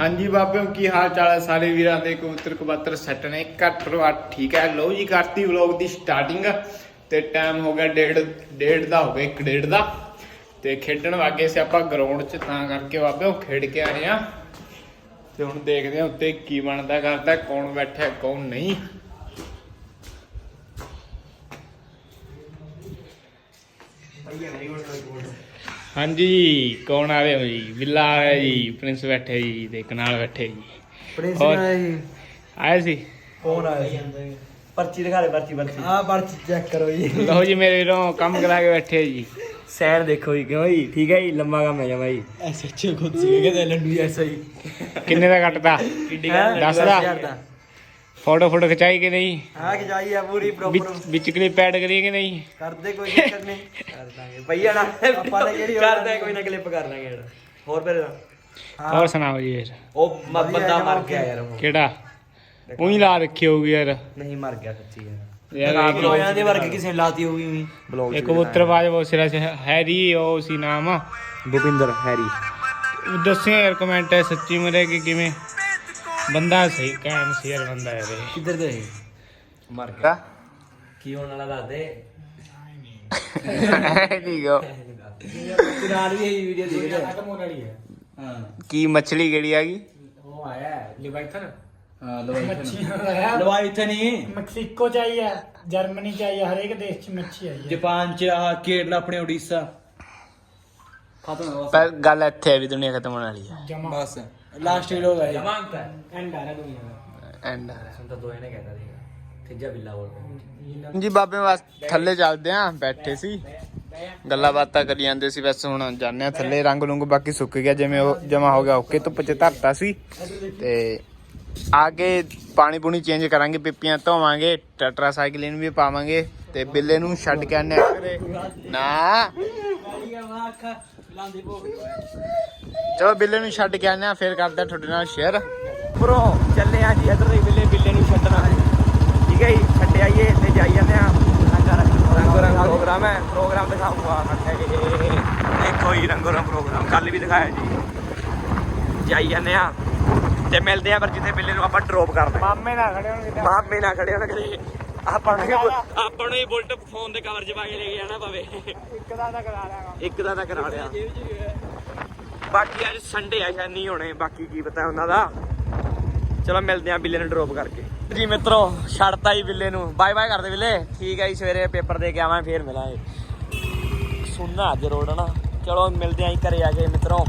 ਹਾਂਜੀ ਬਾਬਿਓ ਕੀ ਹਾਲ ਚਾਲ ਹੈ? ਸਾਰੇ ਵੀਰਾਂ ਦੇ ਕਬੂਤਰ ਕਬੂਤਰ ਸੈੱਟ ਨੇ ਘੱਟ ਤੋਂ ਠੀਕ ਹੈ। ਲੋ ਜੀ, ਕਰਤੀ ਵਲੌਗ ਦੀ ਸਟਾਰਟਿੰਗ ਤੇ ਟਾਈਮ ਹੋ ਗਿਆ ਡੇਢ ਡੇਢ ਦਾ ਹੋ ਗਿਆ, ਇੱਕ ਡੇਢ ਦਾ। ਤੇ ਖੇਡਣ ਵਾਗੇ ਸੀ ਆਪਾਂ ਗਰਾਊਂਡ 'ਚ, ਤਾਂ ਕਰਕੇ ਬਾਬਿਓ ਖੇਡ ਕੇ ਆਏ ਆ ਤੇ ਹੁਣ ਦੇਖਦੇ ਆ ਉੱਤੇ ਕੀ ਬਣਦਾ, ਕਰਦਾ, ਕੌਣ ਬੈਠਾ ਕੌਣ ਨਹੀਂ। ਹਾਂਜੀ ਕੌਣ ਆ ਰਿਹਾ ਜੀ? ਬਿੱਲਾ ਆ ਰਿਹਾ ਜੀ ਪ੍ਰਿੰਸ ਬੈਠੇ ਜੀ ਤੇ ਕਨਾਲ ਬੈਠੇ ਜੀ। ਪ੍ਰਿੰਸ? ਆਇਆ ਜੀ। ਆਏ ਸੀ? ਕੌਣ ਆਇਆ ਪਰਚੀ ਦਿਖਾ ਦੇ ਪਰਚੀ ਪਰਚੀ। ਆ ਪਰਚੀ ਚੈੱਕ ਕਰੋ ਜੀ। ਲਓ ਜੀ ਮੇਰੇ ਵੀਰੋਂ ਕੰਮ ਕਰਾ ਕੇ ਬੈਠੇ ਜੀ। ਸੈਰ ਦੇਖੋ ਜੀ ਕਿਉਂ ਜੀ? ਠੀਕ ਹੈ ਜੀ ਲੰਮਾ ਕੰਮ ਹੈ ਜਮਾ ਜੀ। ਐਸੇ ਅੱਛੇ ਖੁਦ ਸੀ ਕਿਤੇ ਲੰਡੂ ਐਸਾ ਹੀ ਕਿੰਨੇ ਦਾ ਕੱਟਦਾ ਹੈਂ? ਦੱਸ ਦਸ ਦਾ ਹਜ਼ਾਰ ਦਾ। ਫੋਟੋ ਫੋਟੋ ਖਿਚਾਈ ਕਿ ਨਹੀਂ? ਹਾਂ ਜਾਈ ਆ ਪੂਰੀ ਪ੍ਰੋਪਰ ਵਿੱਚ ਕਲਿੱਪ ਐਡ ਕਰੀਏ ਕਿ ਨਹੀਂ? ਕਰਦੇ ਕੋਈ ਚੱਕਰ ਨਹੀਂ। ਕਰ ਦਾਂਗੇ। ਭਈਆ ਨਾ ਆਪਾਂ ਨੇ ਕਿਹੜੀ ਕਰਦੇ ਕੋਈ ਨਾ ਕਲਿੱਪ ਕਰ ਦਾਂਗੇ ਯਾਰ। ਹੋਰ ਫਿਰ? ਹੋਰ ਸੁਣਾਓ ਜੀ ਫਿਰ ਉਹ ਬੰਦਾ ਮਰ ਗਿਆ ਯਾਰ ਉਹ। ਕਿਹੜਾ? ਉਹੀ ਲਾ ਰੱਖੀ ਹੋਊਗੀ ਯਾਰ। ਨਹੀਂ ਮਰ ਗਿਆ ਸੱਚੀ ਯਾਰ। ਯਾਰ ਲੋਕਾਂ ਦੇ ਵਰਗੇ ਕਿਸੇ ਨੇ ਲਾਤੀ ਹੋਊਗੀ ਵੀ। ਬਲੌਗ ਇੱਕ ਕਬੂਤਰਬਾਜ਼ ਬਹੁਤ ਸਿਰਾ ਸੀ ਹੈਰੀ ਉਹ ਸੀ ਨਾਮ। ਭੁਪਿੰਦਰ ਹੈਰੀ। ਦੱਸਿਓ ਯਾਰ ਕਮੈਂਟ ਹੈ ਸੱਚੀ ਮਰੇ ਕਿ ਕਿਵੇਂ? ਬੰਦਾ ਸਹੀ ਕਾਇਮ ਸੀ ਯਾਰ ਬੰਦਾ ਯਾਰ ਇਹ। ਕਿੱਧਰ ਦੇ ਮਰ ਗਿਆ। ਕੀ ਹੋਣ ਵਾਲਾ ਦੱਸ ਦੇ? ਠੀਕ ਹੋ ਨਾਲ ਵੀ ਇਹ ਵੀਡੀਓ ਦੇਖ ਰਿਹਾ ਖਤਮ ਹੋਣ ਵਾਲੀ ਹੈ। ਹਾਂ ਕੀ ਮੱਛਲੀ ਕਿਹੜੀ ਆ ਗਈ? ਉਹ ਆਇਆ ਲਿਵਾਈਥਨ ਹਾਂ ਲਵਾਈ ਮੱਛੀ ਆਇਆ। ਲਵਾਈ ਇੱਥੇ ਨਹੀਂ ਮੈਕਸੀਕੋ ਚ ਆਈ ਹੈ ਜਰਮਨੀ ਚ ਆਈ ਹੈ ਹਰੇਕ ਦੇਸ਼ ਚ ਮੱਛੀ ਆਈ ਹੈ ਜਾਪਾਨ ਚ ਆ ਕੇਰਲਾ ਆਪਣੇ ਓਡੀਸ਼ਾ ਖਤਮ ਹੋ ਪਰ ਗੱਲ ਇੱਥੇ ਹੈ ਵੀ ਦੁਨੀਆ ਖਤਮ ਹੋਣ ਵਾਲੀ ਹੈ ਜਮਾ। ਬਸ। ਲਾਸਟ ਵੀਡੀਓ ਹੈ ਜਮਾਂਤ ਐਂਡ ਆ ਰਿਹਾ ਦੁਨੀਆ ਦਾ ਐਂਡ ਤਾਂ ਦੋ ਇਹਨੇ ਕਹਿਤਾ ਸੀਗਾ। ਤੀਜਾ ਬਿੱਲਾ ਬੋਲ ਜੀ ਬਾਬੇ ਵਾਸ ਥੱਲੇ ਚੱਲਦੇ ਆਂ ਬੈਠੇ ਸੀ। ਗੱਲਾਂ ਬਾਤਾਂ ਕਰੀ ਜਾਂਦੇ ਸੀ ਵੈਸੇ ਹੁਣ ਜਾਂਦੇ ਆ ਥੱਲੇ ਰੰਗ ਰੁੰਗ ਬਾਕੀ ਸੁੱਕ ਗਿਆ ਜਿਵੇਂ ਉਹ ਜਮਾ ਹੋ ਗਿਆ ਓਕੇ ਧੁੱਪ ਚ ਧਰਤਾ ਸੀ। ਤੇ ਆਗੇ ਪਾਣੀ ਪੂਣੀ ਚੇਂਜ ਕਰਾਂਗੇ ਪਿੱਪੀਆਂ ਧੋਵਾਂਗੇ ਟੈਟਰਾਸਾਈਕਲਿਨ ਵੀ ਪਾਵਾਂਗੇ ਤੇ ਬਿੱਲੇ ਨੂੰ ਛੱਡ ਕੇ ਆਨੇ ਘਰੇ। ਨਾ। ਚਲੋ ਬਿੱਲੇ ਨੂੰ ਛੱਡ ਕੇ ਆਨੇ ਆ ਫਿਰ ਕਰਦੇ ਆ ਤੁਹਾਡੇ ਨਾਲ ਸ਼ੇਅਰ ਬ్రో ਚੱਲੇ ਆ ਜੀ ਇਧਰ ਦੇ ਬਿੱਲੇ ਬਿੱਲੇ ਨੂੰ ਛੱਡਣਾ ਠੀਕ ਹੈ ਜੀ ਛੱਡ ਆਈਏ ਤੇ ਜਾਈ ਜਾਂਦੇ ਆ ਰੰਗ ਰੰਗ ਪ੍ਰੋਗਰਾਮ ਹੈ। ਪ੍ਰੋਗਰਾਮ ਦਿਖਾਉਂਗਾ ਦੇਖੋ ਜੀ ਰੰਗ ਰੰਗ ਪ੍ਰੋਗਰਾਮ ਕੱਲ ਵੀ ਦਿਖਾਇਆ ਜੀ। ਜਾਈ ਜਾਂਦੇ ਆ ਤੇ ਮਿਲਦੇ ਆ ਪਰ ਜਿੱਥੇ ਬਿੱਲੇ ਨੂੰ ਆਪਾਂ ਡ੍ਰੌਪ ਕਰਦੇ ਮਾਮੇ ਨਾਲ ਖੜੇ ਹੋਣਗੇ ਮਾਪੇ ਨਾ ਖੜੇ ਹੋਣ ਆਪਾਂ ਨੂੰ ਵੀ- ਆਪਾਂ ਨੂੰ ਹੀ ਬੁਲਟ ਫੋਨ ਦੇ ਕਵਰ 'ਚ ਪਾ ਕੇ ਲੈ ਕੇ ਜਾਣਾ ਪਵੇ ਇੱਕ ਦਾ ਤਾਂ ਕਰਾ ਲਿਆ ਇੱਕ ਦਾ ਤਾਂ ਕਰਾ ਲਿਆ। ਬਾਕੀ ਅੱਜ ਸੰਡੇ ਆ ਸ਼ਾਇਦ ਨਹੀਂ ਹੋਣੇ ਬਾਕੀ ਕੀ ਪਤਾ ਉਹਨਾਂ ਦਾ। ਚਲੋ ਮਿਲਦੇ ਆ ਬਿੱਲੇ ਨੂੰ ਡ੍ਰੌਪ ਕਰਕੇ। ਜੀ ਮਿੱਤਰੋ ਛੱਡਤਾ ਹੀ ਬਿੱਲੇ ਨੂੰ। ਬਾਏ ਬਾਏ ਕਰਦੇ ਬਿੱਲੇ। ਠੀਕ ਹੈ ਜੀ ਸਵੇਰੇ ਪੇਪਰ ਦੇ ਕੇ ਆਵਾਂ ਫੇਰ ਮਿਲਾਂਗੇ। ਸੁਣਨਾ ਅੱਜ ਰੋਡ ਨਾ ਚਲੋ ਮਿਲਦੇ ਆਂ ਜੀ ਘਰੇ ਆ ਕੇ ਮਿੱਤਰੋ।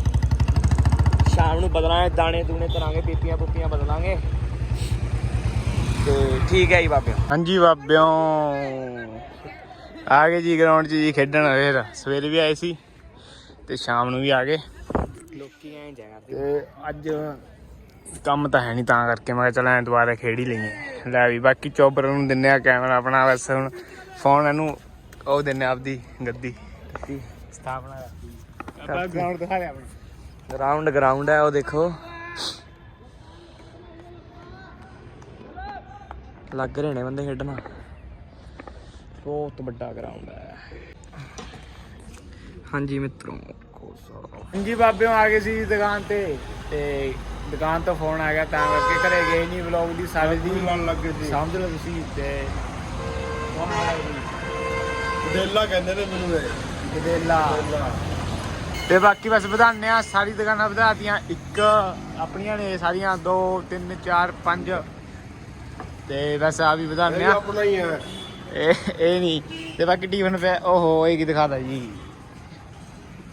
ਸ਼ਾਮ ਨੂੰ ਬਦਲਾਂਗੇ ਦਾਣੇ ਦੂਣੇ ਤਰਾਂਗੇ ਪੀਪੀਆਂ ਪੁੱਪੀਆਂ ਬਦਲਾਂਗੇ। ਤੇ ਠੀਕ ਹੈ ਜੀ ਬਾਬਿਓ। ਹਾਂਜੀ ਬਾਬਿਓ। ਆ ਗਏ ਜੀ ਗਰਾਊਂਡ 'ਚ ਜੀ ਖੇਡਣ ਫੇਰ। ਸਵੇਰੇ ਵੀ ਆਏ ਸੀ ਤੇ ਸ਼ਾਮ ਨੂੰ ਵੀ ਆ ਗਏ। ਲੋਕੀ ਐਂ ਜਾ ਤੇ ਅੱਜ ਕੰਮ ਤਾਂ ਹੈ ਨਹੀਂ ਤਾਂ ਕਰਕੇ। ਮੈਂ ਕਿਹਾ ਚੱਲ ਐਂ ਦੁਬਾਰਾ ਖੇਡ ਹੀ ਲਈਏ। ਲੈ ਵੀ ਬਾਕੀ ਚੋਬਰ ਨੂੰ ਦਿੰਨੇ ਆ ਕੈਮਰਾ ਆਪਣਾ ਬਸ ਹੁਣ ਫੋਨ ਇਹਨੂੰ ਉਹ ਦਿੰਨੇ ਆਪਦੀ ਗੱਦੀ। ਸਥਾਪਨਾ ਆਪਾਂ ਗਰਾਊਂਡ ਦਿਖਾ ਦੇ ਆਪਣਾ। ਰਾਉਂਡ ਗਰਾਊਂਡ ਹੈ ਉਹ ਦੇਖੋ। ਲੱਗ ਰਹੇ ਨੇ ਬੰਦੇ ਖੇਡਣਾ। ਬਹੁਤ ਵੱਡਾ ਗਰਾਊਂਡ ਹੈ। ਹਾਂਜੀ ਮਿੱਤਰੋ। ਹਾਂਜੀ ਬਾਬਿਓ ਆ ਗਏ ਸੀ ਦੁਕਾਨ ਤੇ। ਤੇ ਦੁਕਾਨ ਤੋਂ ਫੋਨ ਆ ਗਿਆ ਤਾਂ ਕਰਕੇ ਘਰੇ ਗਏ ਨਹੀਂ ਵਲੌਗ ਦੀ ਸਾਰੇ ਦੀ ਲਾਉਣ ਲੱਗੇ ਸੀ। ਸਮਝ ਲਓ ਤੁਸੀਂ ਤੇ ਡੇਲਾ ਕਹਿੰਦੇ ਨੇ ਮੈਨੂੰ ਇਹ। ਗਦੇਲਾ। ਤੇ ਬਾਕੀ ਬਸ ਵਧਾਉਂਦੇ ਆ ਸਾਰੀ ਦੁਕਾਨਾਂ ਵਧਾਤੀਆਂ ਇੱਕ ਆਪਣੀਆਂ ਨੇ ਸਾਰੀਆਂ 2 3 4 5 ਤੇ ਬਸ ਆ ਵੀ ਵਧਾਉਂਦੇ ਇਹ ਆ ਆਪਣਾ ਹੀ ਹੈ। ਇਹ ਇਹ ਨਹੀਂ। ਤੇ ਬਾਕੀ ਟੀਵਨ ਪੇ ਓਹੋ ਇਹ ਕੀ ਦਿਖਾਦਾ ਜੀ।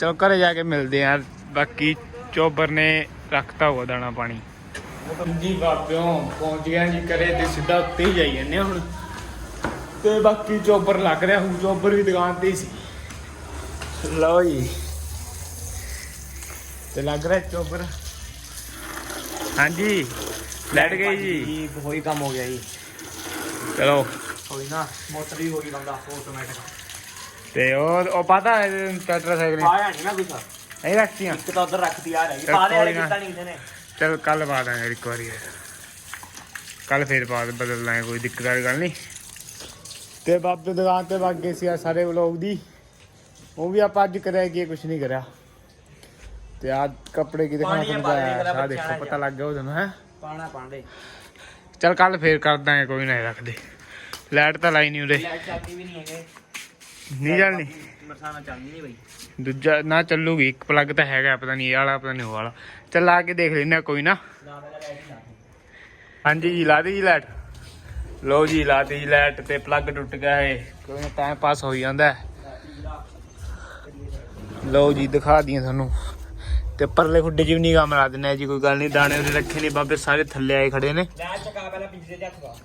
ਚਲੋ ਘਰੇ ਜਾ ਕੇ ਮਿਲਦੇ ਆ ਬਾਕੀ ਚੋਬਰ ਨੇ ਰੱਖਤਾ ਹੋਇਆ ਦਾਣਾ ਪਾਣੀ। ਜੀ ਬਾਬਿਓ ਪਹੁੰਚ ਗਿਆ ਜੀ ਘਰੇ ਤੇ ਸਿੱਧਾ ਉੱਤੇ ਹੀ ਜਾਈ ਜਾਂਦੇ ਹੁਣ। ਤੇ ਬਾਕੀ ਚੋਬਰ ਲੱਗ ਰਿਹਾ ਹੁਣ ਚੋਬਰ ਵੀ ਦੁਕਾਨ ਤੇ ਹੀ ਸੀ। ਲਓ ਜੀ। ਤੇ ਲੱਗ ਰਿਹਾ ਚੋਬਰ। ਹਾਂਜੀ। ਲੈਟ ਗਈ ਜੀ। ਜੀ ਹੋਈ ਕੰਮ ਹੋ ਗਿਆ ਜੀ। ਚਲੋ। ਹੋਈ ਨਾ ਮੋਟਰ ਵੀ ਹੋ ਗਈ ਬੰਦਾ ਆਟੋਮੈਟਿਕ ਤੇ ਉਹ ਉਹ ਪਤਾ ਹੈ? ਟੈਟਰਾਸਾਈਕਲ ਪਾਇਆ ਨਹੀਂ ਨਾ ਕੁਛ। ਨਹੀਂ ਰੱਖਤੀਆਂ। ਇੱਕ ਤਾਂ ਉਧਰ ਰੱਖਦੀ ਆ ਰਹੀ। ਪਾ ਦੇ ਵਾਲੇ ਕੋਈ। ਕੀਤਾ ਨਹੀਂ ਕਿਸੇ ਨੇ। ਚਲ ਕੱਲ ਪਾ ਦਾਂਗੇ ਇੱਕ ਵਾਰੀ। ਕੱਲ ਫੇਰ ਪਾ ਦੇ ਬਦਲ ਲਾਂਗੇ ਕੋਈ ਦਿੱਕਤ ਵਾਲੀ ਗੱਲ ਨਹੀਂ। ਤੇ ਬਾਬੇ ਦੁਕਾਨ ਤੇ ਵਗ ਗਏ ਸੀ ਆ ਸਾਰੇ ਵਲੋਗ ਦੀ। ਉਹ ਵੀ ਆਪਾਂ ਅੱਜ ਕਰਿਆ ਕੀ ਕੁਝ ਨਹੀਂ ਕਰਿਆ। ਤੇ ਆ ਕੱਪੜੇ ਕੀ ਇਹਦਾ ਆ ਬੱਚਿਆਂ ਦੇਖੋ ਪਤਾ ਲੱਗ ਗਿਆ ਉਹ ਤੁਹਾਨੂੰ ਹੈ? ਪਾਣਾ ਚਲ ਕੱਲ ਫੇਰ ਕਰ ਦਾਂਗੇ ਕੋਈ ਨਾ ਰੱਖਦੇ। ਲਾਈਟ ਤਾਂ ਲਾਈ ਨਹੀਂ ਉਰੇ। ਲਾਈਟ ਚਾਬੀ ਵੀ ਨਹੀਂ ਹੈਗੇ। ਨਹੀਂ ਜਾਣੀ ਮਰਸਾਨਾ ਚੱਲਦੀ ਨਹੀਂ ਬਈ। ਦੂਜਾ ਨਾ ਚੱਲੂਗੀ ਇੱਕ ਪਲੱਗ ਤਾਂ ਹੈਗਾ ਪਤਾ ਨਹੀਂ ਇਹ ਵਾਲਾ ਪਤਾ ਨਹੀਂ ਉਹ ਵਾਲਾ। ਚੱਲ ਲਾ ਕੇ ਦੇਖ ਲੈਣਾ ਕੋਈ ਨਾ। ਹੀ ਲਾ ਹਾਂਜੀ ਜੀ ਲਾ ਦੀ ਜੀ ਲਾਈਟ। ਲੋ ਜੀ ਲਾ ਦੀ ਜੀ ਲਾਈਟ ਤੇ ਪਲੱਗ ਟੁੱਟ ਗਿਆ ਹੈ ਕੋਈ ਨਾ ਟਾਈਮ ਪਾਸ ਹੋਈ ਜਾਂਦਾ। ਹੈ। ਲਓ ਜੀ ਦਿਖਾ ਦਈਏ ਤੁਹਾਨੂੰ। ਤੇ ਪਰਲੇ ਖੁੱਡੇ 'ਚ ਵੀ ਨਹੀਂ ਕੰਮ ਲਾ ਦਿੰਨੇ ਜੀ ਕੋਈ ਗੱਲ ਨਹੀਂ ਦਾਣੇ ਉਹਦੇ ਰੱਖੇ ਨਹੀਂ ਬਾਬੇ ਸਾਰੇ ਥੱਲੇ ਆਏ ਖੜੇ ਨੇ। ਲਾਈਟ ਚਕਾ ਪਹਿਲਾਂ ਪਿੱਛੇ ਦੇ ਹੱਥ ਪਾ।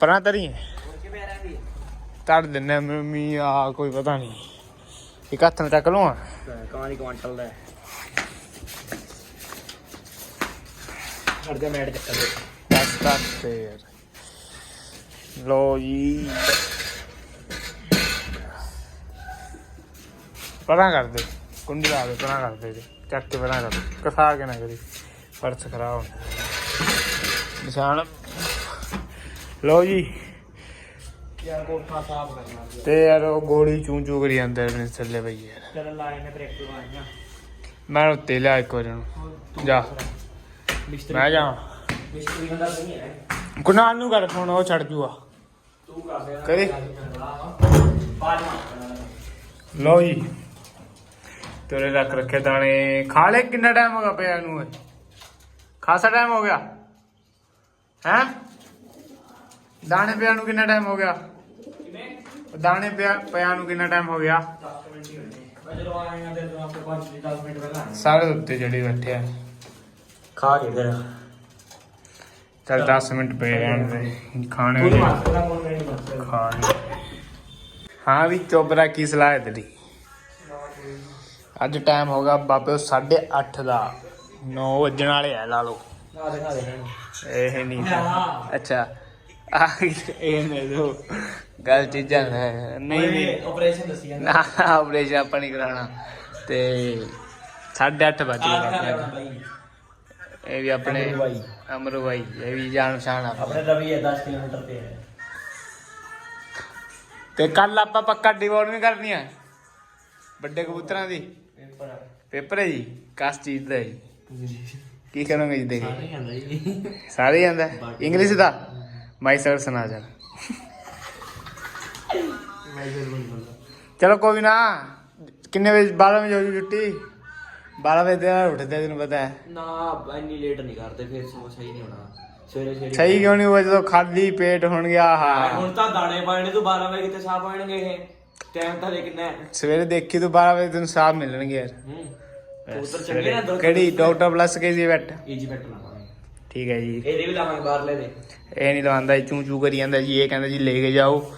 ਪਰਾਂ ਤਰੀ ਹੋਰ ਤੜ ਦਿੰਨੇ ਮੰਮੀ ਆ ਕੋਈ ਪਤਾ ਨਹੀਂ। ਇੱਕ ਹੱਥ ਨਾਲ ਚੱਕ ਲਵਾਂ? ਕਮਾਣੀ ਕੁਆਂਟਲ ਦਾ ਹਟ ਜਾ ਮੈਟ ਚੱਕਰ ਦੇ ਦਸ ਦਸ ਫੇਰ ਲੋ ਜੀ। ਪਰਾਂ ਕਰ ਦੇ। ਕੁੰਡੀ ਲਾ ਦੇ ਪਰਾਂ ਕਰ ਦੇ ਜੀ। ਚੱਕ ਕੇ ਪਰਾਂ ਕਰ ਕਸਾ ਕੇ ਨਾ ਕਰੀ। ਫਰਸ਼ ਖਰਾਬ ਹੁੰਦਾ ਨਿਸ਼ਾਨ। ਲੋ ਜੀ। ਯਾਰ ਕੋਠਾ ਸਾਫ਼ ਕਰਨਾ ਤੇ ਯਾਰ ਉਹ ਗੋਲੀ ਚੂੰ ਚੂੰ ਕਰੀ ਜਾਂਦਾ ਮੇਰੇ ਥੱਲੇ ਪਈ ਯਾਰ। ਚੱਲ ਨੇ ਮੈਂ ਉੱਤੇ ਲਿਆ ਇੱਕ ਵਾਰ ਨੂੰ। ਜਾ। ਮੈਂ ਜਾ। ਮਿਸਤਰੀ ਹੁੰਦਾ ਨਹੀਂ ਹੈ। ਕੁਨਾਲ ਨੂੰ ਕਰ ਫੋਨ ਉਹ ਛੱਡ ਜੂਆ ਤੂੰ ਕਰ ਦੇ। ਕਰੀ। ਲਓ ਜੀ। ਤੇਰੇ ਰੱਖ ਰੱਖੇ ਦਾਣੇ। ਖਾ ਲੈ ਕਿੰਨਾ ਟਾਈਮ ਹੋ ਗਿਆ ਪਿਆ ਨੂੰ ਇਹ? ਖਾਸਾ ਟਾਈਮ ਹੋ ਗਿਆ? ਹੈ? ਦਾਣੇ ਪਿਆ ਨੂੰ ਕਿੰਨਾ ਟਾਈਮ ਹੋ ਗਿਆ? ਦਾਣੇ ਪਿਆ ਪਿਆ ਨੂੰ ਕਿੰਨਾ ਟਾਈਮ ਹੋ ਗਿਆ? ਮੈਂ ਜਦੋਂ ਆਏਗਾ ਤੇ ਤੂੰ ਆਪੇ 5 10 ਮਿੰਟ ਪਹਿਲਾਂ ਸਾਰੇ ਉੱਤੇ ਜੜੀ ਬੈਠੇ ਆ। ਖਾ ਕੇ ਫਿਰ। ਚੱਲ 10 ਮਿੰਟ ਪਏ ਰਹਿਣ ਦੇ। ਖਾਣੇ ਕੋਈ ਦੇ ਮਾਰ ਦਾ ਫੋਨ ਨਹੀਂ ਮਾਰ ਖਾ ਲਈ। ਹਾਂ ਵੀ ਚੋਬਰਾ ਕੀ ਸਲਾਹ ਹੈ ਤੇਰੀ? ਅੱਜ ਟਾਈਮ ਹੋ ਗਿਆ ਬਾਬੇ 8:30 ਦਾ। 9 ਵੱਜਣ ਵਾਲੇ ਆ ਲਾ ਲਓ। ਇਹ ਨਹੀਂ। ਅੱਛਾ। ਆ ਇਹ ਨੇ ਦੋ ਗੱਲ ਚੀਜ਼ਾਂ ਨੇ। ਨਹੀਂ ਨਹੀਂ। ਆਪਰੇਸ਼ਨ ਦੱਸੀ ਜਾਂਦਾ। ਨਾ ਆਪਰੇਸ਼ਨ ਆਪਾਂ ਨਹੀਂ ਕਰਾਉਣਾ। ਤੇ 8:30 ਵਜੇ ਇਹ ਵੀ ਆਪਣੇ ਅਮਰੂ ਬਾਈ ਇਹ ਵੀ ਜਾਣ ਪਛਾਣ ਆਪਣੇ ਰਵੀ ਹੈ 10 ਕਿਲੋਮੀਟਰ ਤੇ ਹੈ ਤੇ ਕੱਲ ਆਪਾਂ ਪੱਕਾ ਡਿਵੋਰਸ ਨਹੀਂ ਕਰਨੀ ਆ ਵੱਡੇ ਕਬੂਤਰਾਂ ਦੀ। ਪੇਪਰ ਪੇਪਰ ਹੈ ਜੀ ਕਾਸ ਚੀਜ਼ ਦਾ ਹੈ ਜੀ। ਕੀ ਕਰੋਗੇ ਜੀ ਦੇਖ। ਨਹੀਂ ਆਂਦਾ ਜੀ। ਸਾਰੇ ਹੀ ਆਂਦਾ? ਇੰਗਲਿਸ਼ ਦਾ? ਮਾਈ ਸਰ ਸੁਣਾ ਜਾ ਚਲੋ ਕੋਈ ਨਾ ਕਿੰਨੇ ਵਜੇ 12 ਵਜੇ ਹੋ ਜੂ ਛੁੱਟੀ? 12 ਵਜੇ ਦੇ ਉੱਠਦੇ ਤੈਨੂੰ ਪਤਾ ਹੈ। ਨਾ ਇੰਨੀ ਲੇਟ ਨਹੀਂ ਕਰਦੇ ਫਿਰ ਸੋ ਸਹੀ ਨਹੀਂ ਹੋਣਾ। ਸਵੇਰੇ ਸਵੇਰੇ ਸਹੀ ਕਿਉਂ ਨਹੀਂ ਹੋਇਆ ਜਦੋਂ ਖਾਲੀ ਪੇਟ ਹੋਣਗੇ ਆਹਾ। ਹੁਣ ਤਾਂ ਦਾਣੇ ਪਾਣੇ ਤੂੰ 12 ਵਜੇ ਕਿਤੇ ਸਾਹ ਪਾਣਗੇ ਇਹ। ਟਾਈਮ ਤਾਂ ਦੇ ਕਿੰਨਾ ਹੈ। ਸਵੇਰੇ ਦੇਖੀ ਤੂੰ 12 ਵਜੇ ਤੈਨੂੰ ਸਾਹ ਮਿਲਣਗੇ ਯਾਰ। ਹੂੰ। ਉਧਰ ਚੰਗੇ ਨਾ ਅੰਦਰ ਕਿਹੜੀ? ਡਾਕਟਰ ਪਲੱਸ ਕੇ ਜੀ ਬੈਠ। ਈਜੀ ਬੈਟ ਲਾਵਾਂਗੇ ਠੀਕ ਹੈ ਜੀ। ਇਹਦੇ ਵੀ ਲਾਵਾਂਗੇ ਬਾਹਰਲੇ ਦੇ ਇਹ ਨਹੀਂ ਲਵਾਉਂਦਾ ਜੀ ਚੂੰ ਚੂ ਕਰੀ ਜਾਂਦਾ ਜੀ ਇਹ ਕਹਿੰਦਾ ਜੀ ਲੈ ਕੇ ਜਾਓ।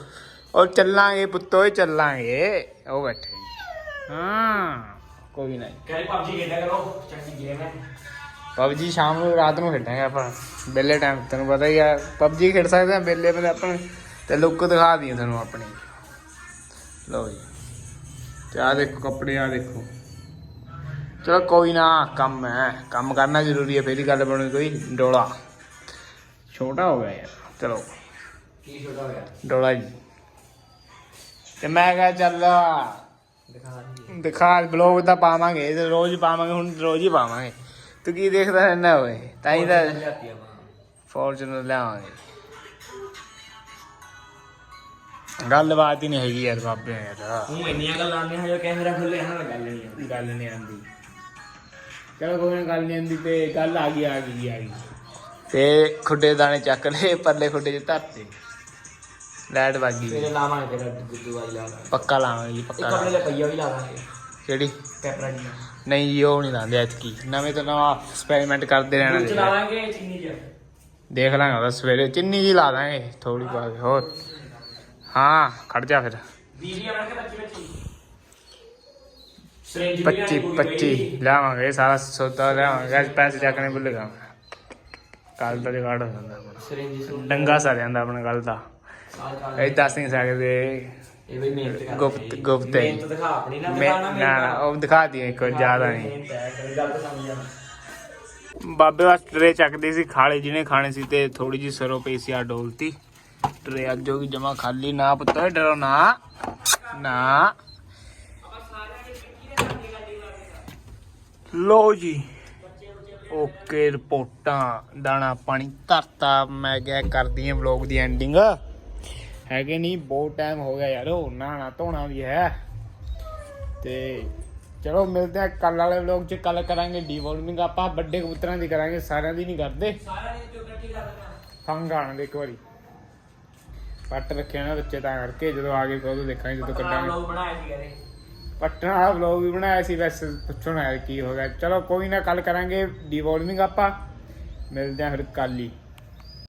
ਔਰ ਚੱਲਾਂਗੇ ਪੁੱਤੋ ਚੱਲਾਂਗੇ। ਉਹ ਬੈਠੇ ਜੀ। ਹਾਂ ਕੋਈ ਨਹੀਂ ਕਹਿੰਦੇ ਪਬਜੀ ਖੇਡਿਆ ਕਰੋ। ਚੰਗੀ ਗੇਮ ਹੈ। ਪਬਜੀ ਸ਼ਾਮ ਨੂੰ ਰਾਤ ਨੂੰ ਖੇਡਾਂਗੇ ਆਪਾਂ। ਬੇਲੇ ਟਾਈਮ ਤੈਨੂੰ ਪਤਾ ਹੀ ਆ ਪਬਜੀ ਖੇਡ ਸਕਦੇ ਆ ਬੇਲੇ ਵੇਲੇ ਆਪਾਂ ਤੇ ਲੁੱਕ ਦਿਖਾ ਦਈਏ ਤੁਹਾਨੂੰ ਆਪਣੀ। ਲਓ ਜੀ। ਤੇ ਆ ਦੇਖੋ ਕੱਪੜੇ ਆ ਦੇਖੋ। ਚਲੋ ਕੋਈ ਨਾ ਕੰਮ ਹੈ। ਕੰਮ ਕਰਨਾ ਜ਼ਰੂਰੀ ਹੈ ਫੇਰ ਹੀ ਗੱਲ ਬਣੂ ਕੋਈ ਡੋਲਾ। ਛੋਟਾ ਹੋ ਗਿਆ ਯਾਰ ਚਲੋ। ਕੀ ਛੋਟਾ ਹੋ ਗਿਆ? ਡੋਲਾ ਜੀ। ਤੇ ਮੈਂ ਕਿਹਾ ਚੱਲ ਦਿਖਾ ਬਲੌਗ ਤਾਂ ਪਾਵਾਂਗੇ ਤਾਂ ਰੋਜ਼ ਪਾਵਾਂਗੇ ਹੁਣ ਰੋਜ਼ ਹੀ ਪਾਵਾਂਗੇ। ਤੂੰ ਕੀ ਦੇਖਦਾ ਰਹਿਣਾ ਓਏ? ਤਾਂ ਹੀ ਤਾਂ ਫੋਰਚੂਨਰ ਲਿਆਵਾਂਗੇ। ਗੱਲਬਾਤ ਹੀ ਨਹੀਂ ਹੈਗੀ ਯਾਰ ਬਾਬੇ ਯਾਰ। ਤੂੰ ਇੰਨੀਆਂ ਗੱਲਾਂ ਆਉਂਦੀਆਂ ਹਜੇ ਕੈਮਰਾ ਖੁੱਲੇ ਇਹਨਾਂ ਨਾਲ ਗੱਲ ਨਹੀਂ ਆਉਂਦੀ। ਗੱਲ ਨਹੀਂ ਆਂਦੀ ਚਲੋ ਕੋਈ ਨਾ ਗੱਲ ਨਹੀਂ ਆਂਦੀ ਤੇ ਗੱਲ ਆ ਗਈ ਆ ਗਈ ਆ ਗਈ। ਤੇ ਖੁੱਡੇ ਦਾਣੇ ਚੱਕ ਲਏ ਪਰਲੇ ਖੁੱਡੇ 'ਚ ਧਰਤੇ। ਲਾਈਟ ਵੱਗ ਗਈ। ਲਾਵਾਂਗੇ ਤੇਰਾ ਗੁੱਦੂ ਵਾਲੀ ਲਾ ਪੱਕਾ ਲਾਵਾਂਗੇ ਜੀ ਇੱਕ ਪੱਕਾ ਆਪਣੇ ਲਈ ਪਈਆ ਵੀ ਲਾ ਦਾਂਗੇ ਕਿਹੜੀ? ਪੈਪਰਾਂ ਦੀ ਨਹੀਂ ਜੀ ਉਹ ਨਹੀਂ ਲਾਉਂਦੇ ਐਤਕੀ। ਨਵੇਂ ਤੋਂ ਨਵਾਂ ਐਕਸਪੈਰੀਮੈਂਟ ਕਰਦੇ ਰਹਿਣਾ ਦੂਰ ਲਾਂਗੇ ਚੀਨੀ ਚ। ਦੇਖ ਲਾਂਗੇ ਸਵੇਰੇ। ਚਿੰਨੀ ਜੀ ਲਾ ਦਾਂਗੇ ਥੋੜੀ ਪਾ ਕੇ ਹੋਰ। ਹਾਂ ਖੜ ਜਾ ਫਿਰ। ਬੀਬੀ ਆਣ ਕੇ ਬੱਚੀ ਬੱਚੀ ਸਰੇਂਜ 25 25 ਲਿਆਵਾਂਗੇ ਸਾਰਾ ਸੌਦਾ ਲਿਆਵਾਂਗੇ। ਅੱਜ ਪੈਸੇ ਚੱਕਣੇ ਭੁੱਲ ਗਿਆ ਕੱਲ ਦਾ ਜਗਾੜ ਹੋ ਜਾਂਦਾ ਆਪਣਾ। ਡੰਗਾ ਸਾ ਜਾਂਦਾ ਆਪਣਾ ਕੱਲ ਦਾ। ਇਹ ਦੱਸ ਨਹੀਂ ਸਕਦੇ। ਇਹ ਵੀ ਮਿਹਨਤ ਕਰ ਗੁਪਤ ਗੁਪਤ ਹੈ। ਮਿਹਨਤ ਦਿਖਾ ਆਪਣੀ ਨਾ ਮੈਂ ਦਿਖਾਣਾ ਨਾ ਨਾ, ਉਹ ਦਿਖਾ ਦਿਏ ਕੋਈ ਜ਼ਿਆਦਾ ਨਹੀਂ। ਬਾਬੇ ਵਾਸਤੇ ਚੱਕਦੇ ਸੀ ਖਾਲੇ ਜਿਹਨੇ ਖਾਣੇ ਸੀ ਤੇ ਥੋੜੀ ਜੀ ਸਰੋਂ ਪਈ ਸੀ ਆ ਡੋਲਤੀ। ਟਰੇ ਅੱਜ ਹੋ ਗਈ ਜਮਾ ਖਾਲੀ। ਨਾ ਪੁੱਤ, ਡਰੋ ਨਾ। ਲੋ ਜੀ। ਓਕੇ, ਰਿਪੋਰਟਾਂ। ਦਾਣਾ ਪਾਣੀ ਧਰਤਾ। ਮੈਂ ਕਿਹਾ ਕਰਦੀ ਹਾਂ ਵਲੌਗ ਦੀ ਐਂਡਿੰਗ ਹੈਗੇ ਨਹੀਂ ਬਹੁਤ ਟਾਈਮ ਹੋ ਗਿਆ ਯਾਰ। ਉਹ ਨਹਾਣਾ ਧੋਣਾ ਵੀ ਹੈ। ਤੇ ਚਲੋ, ਮਿਲਦੇ ਆ ਕੱਲ ਵਾਲੇ ਵਲੌਗ 'ਚ। ਕੱਲ ਕਰਾਂਗੇ ਡੀਵੋਲਵਿੰਗ ਆਪਾਂ ਵੱਡੇ ਕਬੂਤਰਾਂ ਦੀ ਕਰਾਂਗੇ। ਸਾਰਿਆਂ ਦੀ ਨਹੀਂ ਕਰਦੇ। ਫੰਗ ਆਣਗੇ ਇੱਕ ਵਾਰੀ। ਪੱਟ ਰੱਖਿਆ ਨਾ ਬੱਚੇ ਤਾਂ ਕਰਕੇ ਜਦੋਂ ਆ ਗਏ ਉਦੋਂ ਦੇਖਾਂਗੇ ਜਦੋਂ ਕੱਢਾਂਗੇ। ਬਣਾਇਆ ਸੀ ਕਰੇ ਪਟਨਾ ਵਾਲਾ ਵਲੌਗ ਵੀ ਬਣਾਇਆ ਸੀ ਵੈਸੇ ਪੁੱਛੋ ਨਾ ਯਾਰ ਕੀ ਹੋ ਗਿਆ। ਚਲੋ ਕੋਈ ਨਾ ਕੱਲ ਕਰਾਂਗੇ ਡੀਵੋਲਵਿੰਗ ਆਪਾਂ। ਮਿਲਦੇ ਆ ਫਿਰ ਕੱਲ ਹੀ।